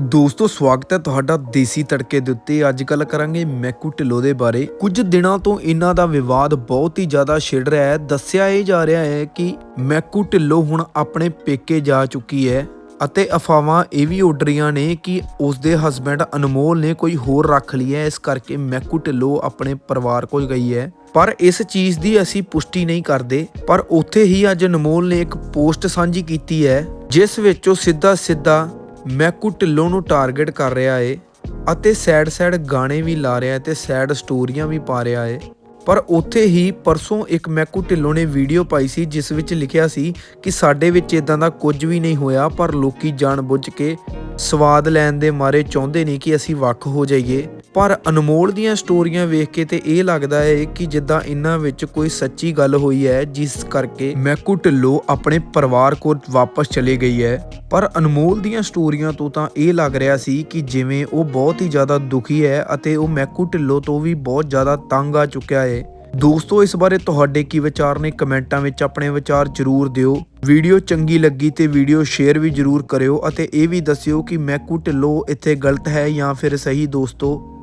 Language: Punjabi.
ਦੋਸਤੋ, ਸਵਾਗਤ ਹੈ ਤੁਹਾਡਾ ਦੇਸੀ ਤੜਕੇ ਦੇ ਉੱਤੇ। ਅੱਜ ਕੱਲ ਕਰਾਂਗੇ ਮੈਕੂ ਢਿੱਲੋਂ ਦੇ ਬਾਰੇ। ਕੁਝ ਦਿਨਾਂ ਤੋਂ ਇਹਨਾਂ ਦਾ ਵਿਵਾਦ ਬਹੁਤ ਹੀ ਜ਼ਿਆਦਾ ਛਿੜ ਰਿਹਾ ਹੈ। ਦੱਸਿਆ ਇਹ ਜਾ ਰਿਹਾ ਹੈ ਕਿ ਮੈਕੂ ਢਿੱਲੋਂ ਹੁਣ ਆਪਣੇ ਪੇਕੇ ਜਾ ਚੁੱਕੀ ਹੈ ਅਤੇ ਅਫਵਾਹਾਂ ਇਹ ਵੀ ਉੱਡ ਰਹੀਆਂ ਨੇ ਕਿ ਉਸ ਦੇ ਹਸਬੰਡ ਅਨਮੋਲ ਨੇ ਕੋਈ ਹੋਰ ਰੱਖ ਲਈ ਹੈ। ਇਸ ਕਰਕੇ ਮੈਕੂ ਢਿੱਲੋਂ ਆਪਣੇ ਪਰਿਵਾਰ ਕੋਲ ਗਈ ਹੈ। ਪਰ ਇਸ ਚੀਜ਼ ਦੀ ਅਸੀਂ ਪੁਸ਼ਟੀ ਨਹੀਂ ਕਰਦੇ। ਪਰ ਉੱਥੇ ਹੀ ਅੱਜ ਅਨਮੋਲ ਨੇ ਇੱਕ ਪੋਸਟ ਸਾਂਝੀ ਕੀਤੀ ਹੈ, ਜਿਸ ਵਿੱਚ ਉਹ ਸਿੱਧਾ ਸਿੱਧਾ ਮੈਕੂ ਢਿੱਲੋਂ ਨੂੰ ਟਾਰਗੇਟ ਕਰ ਰਿਹਾ ਏ ਅਤੇ ਸੈਡ ਸੈਡ ਗਾਣੇ ਵੀ ਲਾ ਰਿਹਾ ਹੈ ਤੇ ਸੈਡ ਸਟੋਰੀਆਂ ਵੀ ਪਾ ਰਿਹਾ ਏ। ਪਰ ਉੱਥੇ ਹੀ ਪਰਸੋਂ ਇੱਕ ਮੈਕੂ ਢਿੱਲੋਂ ਨੇ ਵੀਡੀਓ ਪਾਈ ਸੀ ਜਿਸ ਵਿੱਚ ਲਿਖਿਆ ਸੀ ਕਿ ਸਾਡੇ ਵਿੱਚ ਇਦਾਂ ਦਾ ਕੁਝ ਵੀ ਨਹੀਂ ਹੋਇਆ, ਪਰ ਲੋਕੀ ਜਾਣਬੁੱਝ ਕੇ ਸਵਾਦ ਲੈਣ ਦੇ ਮਾਰੇ ਚਾਹੁੰਦੇ ਨੇ ਕਿ ਅਸੀਂ ਵੱਖ ਹੋ ਜਾਈਏ। ਪਰ ਅਨਮੋਲ ਦੀਆਂ ਸਟੋਰੀਆਂ ਵੇਖ ਕੇ ਤੇ ਇਹ ਲੱਗਦਾ ਹੈ ਕਿ ਜਿੱਦਾਂ ਇਹਨਾਂ ਵਿੱਚ ਕੋਈ ਸੱਚੀ ਗੱਲ ਹੋਈ ਹੈ, ਜਿਸ ਕਰਕੇ ਮੈਕੂ ਢਿੱਲੋਂ ਆਪਣੇ ਪਰਿਵਾਰ ਕੋਲ ਵਾਪਸ ਚਲੇ ਗਈ ਹੈ। ਪਰ ਅਨਮੋਲ ਦੀਆਂ ਸਟੋਰੀਆਂ ਤੋਂ ਤਾਂ ਇਹ ਲੱਗ ਰਿਹਾ ਸੀ ਕਿ ਜਿਵੇਂ ਉਹ ਬਹੁਤ ਹੀ ਜ਼ਿਆਦਾ ਦੁਖੀ ਹੈ ਅਤੇ ਉਹ ਮੈਕੂ ਢਿੱਲੋਂ ਤੋਂ ਵੀ ਬਹੁਤ ਜ਼ਿਆਦਾ ਤੰਗ ਆ ਚੁੱਕਿਆ ਹੈ। ਦੋਸਤੋ, ਇਸ ਬਾਰੇ ਤੁਹਾਡੇ ਕੀ ਵਿਚਾਰ ਨੇ? ਕਮੈਂਟਾਂ ਵਿੱਚ ਆਪਣੇ ਵਿਚਾਰ ਜ਼ਰੂਰ ਦਿਓ। ਵੀਡੀਓ ਚੰਗੀ ਲੱਗੀ ਤੇ ਵੀਡੀਓ ਸ਼ੇਅਰ ਵੀ ਜ਼ਰੂਰ ਕਰਿਓ ਅਤੇ ਇਹ ਵੀ ਦੱਸਿਓ ਕਿ ਮੈਕੂ ਢਿੱਲੋਂ ਇੱਥੇ ਗਲਤ ਹੈ ਜਾਂ ਫਿਰ ਸਹੀ ਦੋਸਤੋ।